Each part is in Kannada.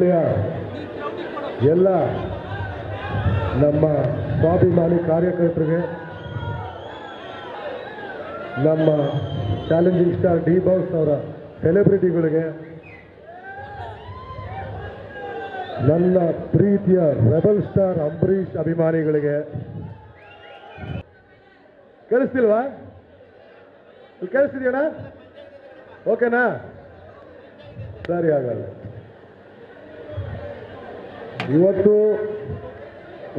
ಜಿಲ್ಲೆಯ ಎಲ್ಲ ನಮ್ಮ ಸ್ವಾಭಿಮಾನಿ ಕಾರ್ಯಕರ್ತರಿಗೆ, ನಮ್ಮ ಚಾಲೆಂಜಿಂಗ್ ಸ್ಟಾರ್ ಡಿ ಬಾಸ್ ಅವರ ಸೆಲೆಬ್ರಿಟಿಗಳಿಗೆ, ನನ್ನ ಪ್ರೀತಿಯ ರೆಬಲ್ ಸ್ಟಾರ್ ಅಂಬರೀಷ್ ಅಭಿಮಾನಿಗಳಿಗೆ ಕೇಳಿಸ್ತಿಲ್ವಾ? ಕೇಳಿಸ್ತಿದ್ಯಾಣ ಓಕೆನಾ? ಸರಿ ಆಗಲ್ಲ ಇವತ್ತು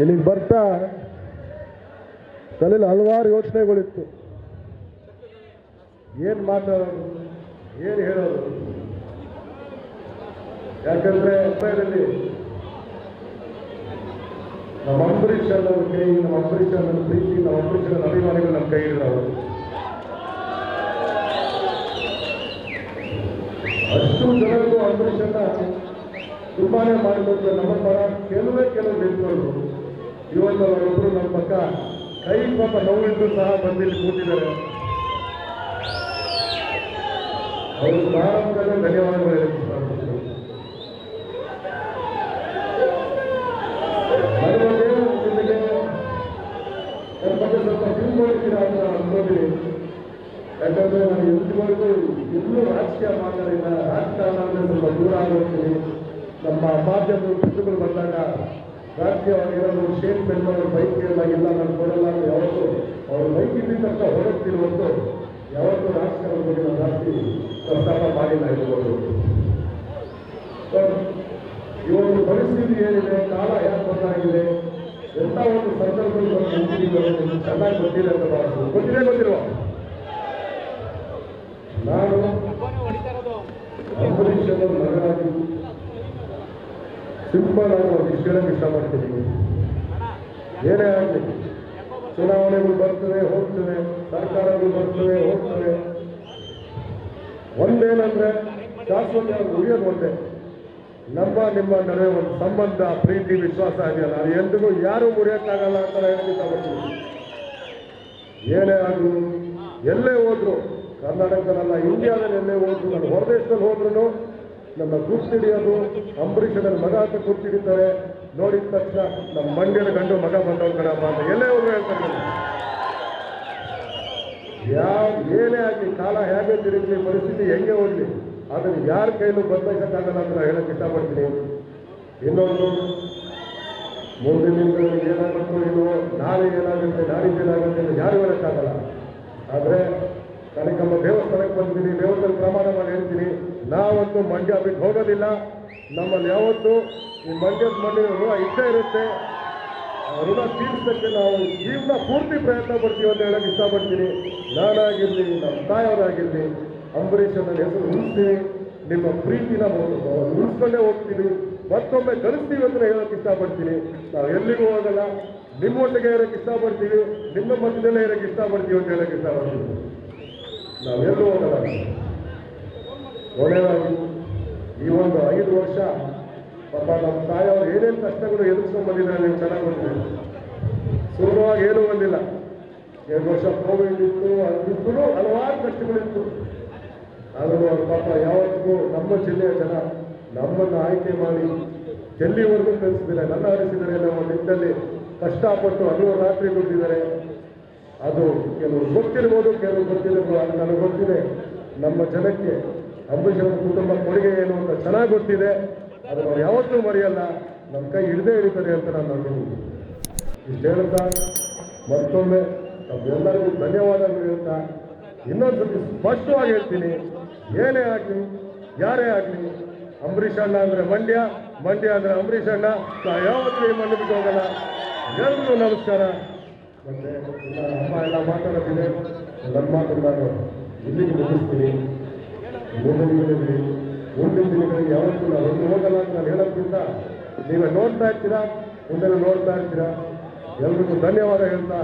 ಇಲ್ಲಿಗೆ ಬರ್ತಾ ತಲೆಯಲ್ಲಿ ಹಲವಾರು ಯೋಚನೆಗಳಿತ್ತು. ಏನು ಮಾತಾಡೋದು? ಏನು ಹೇಳೋದು? ಯಾಕಂದ್ರೆ ಮುಂಬೈನಲ್ಲಿ ನಮ್ಮ ಅಂಬರೀಷ್ ಅನ್ನೋರ ಕೈ ನಮ್ಮ ಅಂಬರೀಷ್ ಅನ್ನೋ ಪ್ರೀತಿ, ನಮ್ಮ ಅಂಬರೀಷ್ ಅನ್ನೋ ಅಭಿಮಾನಿಗಳು ನಮ್ಮ ಕೈ ಇರೋದು. ಅಷ್ಟು ಜನರಿಗೂ ಅಂಬರೀಷನ್ನ ತುಂಬಾನೇ ಮಾಡಿಕೊಂಡು ನಮ್ಮ ಪರ ಕೆಲವೇ ಕೆಲವು ನಿಂತ್ಕೊಂಡು ಇವತ್ತು ಅವರೊಬ್ಬರು ನಮ್ಮ ಪಕ್ಕ ಕೈ ಪಾಪ ನೋವಿಟ್ಟು ಸಹ ಬಂದಿಲ್ಲಿ ಕೂತಿದ್ದಾರೆ. ಅವರು ಪ್ರಾರಂಭದಲ್ಲೇ ಧನ್ಯವಾದಗಳು ಯಾಕಂದ್ರೆ ನಾನು ಎಲ್ಲಿವರೆಗೂ ಎಲ್ಲೂ ರಾಜಕೀಯ ಮಾತಾಡಿಲ್ಲ, ರಾಜಕಾರಣ ಅಂದ್ರೆ ಸ್ವಲ್ಪ ದೂರ ಆಗೋಗ್ತೀನಿ. ನಮ್ಮ ಮಾಧ್ಯಮದ ಸಚಿವರು ಬಂದಾಗ ರಾಜಕೀಯವಾಗಿ ಏನಾದರೂ ಶೇಪ್ ಬೆಂಗಳೂರು ಬೈಕ್ ಇಲ್ಲ ನಾನು ಕೊಡಲ್ಲ ಅಂತ ಯಾವತ್ತು ಅವ್ರ ಬೈಕ್ ಇದ್ದಿದ್ದ ತಕ್ಷಣ ಹೊರಡ್ತೀನಿ ಹೊರತು ಯಾವತ್ತೂ ರಾಜಕಾರಣದ ಬಗ್ಗೆ ನಾನು ಜಾಸ್ತಿ ಪ್ರಸ್ತಾಪ ಮಾಡಿಲ್ಲ ಇರ್ಬೋದು ಇವತ್ತು ಪರಿಸ್ಥಿತಿ ಏನಿದೆ, ಕಾಲ ಯಾಕೆ ಬದಲಾಗಿದೆ ಎಂಥ ಒಂದು ಸಂದರ್ಭದಲ್ಲಿ ಅನ್ನೋದು ಚೆನ್ನಾಗಿ ಗೊತ್ತಿದೆ ಅಂತ ಭಾವಿಸ್ತೀನಿ ಗೊತ್ತಿದೆ, ಗೊತ್ತಿರುವ? ನಾನು ಅಂಬರೀಷ್ ಮಗನಾಗಿ ಸಿಂಪಲ್ ಆಗಿ ಒಂದು ಇಷ್ಟು ಹೇಳಕ್ಕೆ ಇಷ್ಟಪಡ್ತೀನಿ ಏನೇ ಆಗಲಿ, ಚುನಾವಣೆಗಳು ಬರ್ತವೆ, ಹೋಗ್ತವೆ, ಸರ್ಕಾರಗಳು ಬರ್ತವೆ, ಹೋಗ್ತವೆ. ಒಂದೇನಂದ್ರೆ, ಶಾಶ್ವತ ಉಳಿಯೋದು ಒಂದೇ. ನಮ್ಮ, ನಿಮ್ಮ ನಡುವೆ ಒಂದು ಸಂಬಂಧ, ಪ್ರೀತಿ, ವಿಶ್ವಾಸ ಇದೆಯಲ್ಲ, ಅದು ಎಂದಿಗೂ ಯಾರೂ ಮುರಿಯೋಕ್ಕಾಗಲ್ಲ ಅಂತ ಹೇಳಿ ಇಷ್ಟಪಡ್ತೀನಿ. ಏನೇ ಆಗಲಿ ಎಲ್ಲೇ ಹೋದ್ರು, ಕರ್ನಾಟಕದಲ್ಲ, ಇಂಡಿಯಾದಲ್ಲಿ ಎಲ್ಲೇ ಹೋದ್ರು, ನಾನು ಹೊರದೇಶದಲ್ಲಿ ಹೋದ್ರು ನಮ್ಮ ಗುರ್ತಿಡಿಯೋದು ಅಂಬರೀಷನಲ್ಲಿ ಮಗ ಅಂತ ಗುರ್ತಿಡಿತಾರೆ ನೋಡಿದ ತಕ್ಷಣ ನಮ್ಮ ಮಂಡ್ಯದ ಗಂಡು ಮಗ ಬಂದವ್ ಕಣಪ್ಪ ಅಂತ ಎಲ್ಲೇ ಹೋದ್ರು ಹೇಳ್ತಾರೆ. ನನಗೆ. ಯಾವ ಏನೇ ಆಗಲಿ, ಕಾಲ ಹೇಗೆ ತಿರುಗಲಿ, ಪರಿಸ್ಥಿತಿ ಹೆಂಗೆ ಹೋಗ್ಲಿ, ಅದನ್ನು ಯಾರ ಕೈಲೂ ಬದಲಾಯಿಸೋಕ್ಕಾಗಲ್ಲ ಅಂತ ನಾನು ಹೇಳಕ್ಕೆ ಇಷ್ಟಪಡ್ತೀನಿ. ಇನ್ನೊಂದು ಮುಂದಿನ ದಿನಗಳಲ್ಲಿ ಏನಾಗುತ್ತೋ ಇನ್ನು ನಾಳೆ ಏನಾಗುತ್ತೆ ನಾಡಿದ್ದು ಏನಾಗುತ್ತೆ ಯಾರು ಹೇಳಕ್ಕಾಗಲ್ಲ. ಆದರೆ, ಕನಕಮ್ಮ ದೇವಸ್ಥಾನಕ್ಕೆ ಬಂದಿದ್ದೀನಿ ದೇವಸ್ಥಾನ ಪ್ರಮಾಣ ಮಾಡಿ. ನಾವಂತೂ ಮಂಡ್ಯ ಬಿಟ್ಟು ಹೋಗೋದಿಲ್ಲ. ನಮ್ಮಲ್ಲಿ ಯಾವತ್ತು ಈ ಮಂಡ್ಯದ ಮಣ್ಣಿನ ಋಣ ಇಷ್ಟ ಇರುತ್ತೆ. ಋಣ ತೀರ್ಸಕ್ಕೆ ನಾವು ಜೀವನ ಪೂರ್ತಿ ಪ್ರಯತ್ನ ಪಡ್ತೀವಿ ಅಂತ ಹೇಳಕ್ಕೆ ಇಷ್ಟಪಡ್ತೀನಿ. ನಾನಾಗಿರಲಿ, ನಮ್ಮ ತಾಯವರಾಗಿರಲಿ ಅಂಬರೀಷ್ ನನ್ನ ಹೆಸರು ಉಳಿಸ್ತೀವಿ ನಿಮ್ಮ ಪ್ರೀತಿನ ಉಳಿಸ್ಕೊಂಡೇ ಹೋಗ್ತೀವಿ. ಮತ್ತೊಮ್ಮೆ ಕಲಿಸ್ತೀವಿ ಅಂತ ಹೇಳಕ್ಕೆ ಇಷ್ಟಪಡ್ತೀನಿ. ನಾವು ಎಲ್ಲಿಗೂ ಹೋಗಲ್ಲ. ನಿಮ್ಮೊಟ್ಟಿಗೆ ಇರೋಕ್ಕೆ ಇಷ್ಟಪಡ್ತೀವಿ. ನಿಮ್ಮ ಮಧ್ಯದಲ್ಲೇ ಇರೋಕ್ಕೆ ಇಷ್ಟಪಡ್ತೀವಿ ಅಂತ ಹೇಳಕ್ಕೆ ಇಷ್ಟಪಡ್ತೀವಿ ನಾವೆಲ್ಲೂ ಹೋಗಲ್ಲ. ಒಳ್ಳೆಯದಾಗಿ ಈ ಒಂದು ಐದು ವರ್ಷ ಪಾಪ ನಮ್ಮ ತಾಯಿಯವರು ಏನೇನು ಕಷ್ಟಗಳು ಎದುರಿಸ್ಕೊಂಡು ಬಂದಿದ್ದಾರೆ ನೀವು ಚೆನ್ನಾಗಿ ಬಂದಿದ್ದೀರಿ ಸುಲಭವಾಗಿ ಏನೂ ಬಂದಿಲ್ಲ. ಎರಡು ವರ್ಷ ಕೋವಿಡ್ ಇತ್ತು ಅದಿತ್ತು ಹಲವಾರು ಕಷ್ಟಗಳಿತ್ತು ಆದರೂ ಅವ್ರ ಪಾಪ ಯಾವತ್ತಿಗೂ ನಮ್ಮ ಜಿಲ್ಲೆಯ ಜನ ನಮ್ಮನ್ನು ಆಯ್ಕೆ ಮಾಡಿ ಎಲ್ಲಿವರೆಗೂ ಕಲಿಸಿದ್ದಾರೆ ನನ್ನ ಹರಿಸಿದ್ದಾರೆ ನಮ್ಮ ನಿಟ್ಟಲ್ಲಿ ಕಷ್ಟಪಟ್ಟು ಹಲವು ರಾತ್ರಿ ದುಡ್ಡಿದ್ದಾರೆ ಅದು ಕೆಲವರು ಗೊತ್ತಿರ್ಬೋದು, ಕೆಲವರು ಗೊತ್ತಿರಬಹುದು ನನಗೆ ಗೊತ್ತಿದೆ, ನಮ್ಮ ಜನಕ್ಕೆ ಅಂಬರೀಷ್ ಅವರ ಕುಟುಂಬ ಕೊಡುಗೆ ಏನು ಅಂತ ಚೆನ್ನಾಗಿ ಗೊತ್ತಿದೆ. ಅದು ನಾವು ಯಾವತ್ತೂ ಮರೆಯಲ್ಲ. ನಮ್ಮ ಕೈ ಹಿಡಿದೇ ಹಿಡಿತಾರೆ ಅಂತ ನಾನು ನಂಬಿದ್ದೀನಿ ಇಷ್ಟು ಹೇಳ್ತಾ, ಮತ್ತೊಮ್ಮೆ ನಮ್ಮೆಲ್ಲರಿಗೂ ಧನ್ಯವಾದಗಳು ಹೇಳ್ತಾ, ಇನ್ನೊಂದ್ಸತಿ ಸ್ಪಷ್ಟವಾಗಿ ಹೇಳ್ತೀನಿ, ಏನೇ ಆಗಲಿ, ಯಾರೇ ಆಗಲಿ, ಅಂಬರೀಷ್ ಅಣ್ಣ ಅಂದರೆ ಮಂಡ್ಯ ಮಂಡ್ಯ ಅಂದರೆ ಅಂಬರೀಷ್ ಅಣ್ಣ ಯಾವತ್ತೂ ಈ ಮಂಡ್ಯ ಬಿಟ್ಟು ಹೋಗಲ್ಲ. ಎಲ್ರಿಗೂ ನಮಸ್ಕಾರ. ಮತ್ತೆ ಅಮ್ಮ ಎಲ್ಲ ಮಾತಾಡೋದಿದೆ. ನನ್ನ ಮಾತು ನಾನು ಇಲ್ಲಿಗೆ ಮುಗಿಸ್ತೀನಿ. ಮುಂದಿನ ದಿನಗಳಲ್ಲಿ ಮುಂದಿನ ದಿನಗಳಿಗೆ ಯಾವತ್ತೂ ನಾವು ಒಂದು ಹೋಗಲ್ಲ ಅಂತ ನಾನು ಹೇಳೋದ್ರಿಂದ ನೀವೇ ನೋಡ್ತಾ ಇರ್ತೀರಾ? ಮುಂದೆ ನೋಡ್ತಾ ಇರ್ತೀರಾ? ಎಲ್ರಿಗೂ ಧನ್ಯವಾದ ಹೇಳ್ತಾ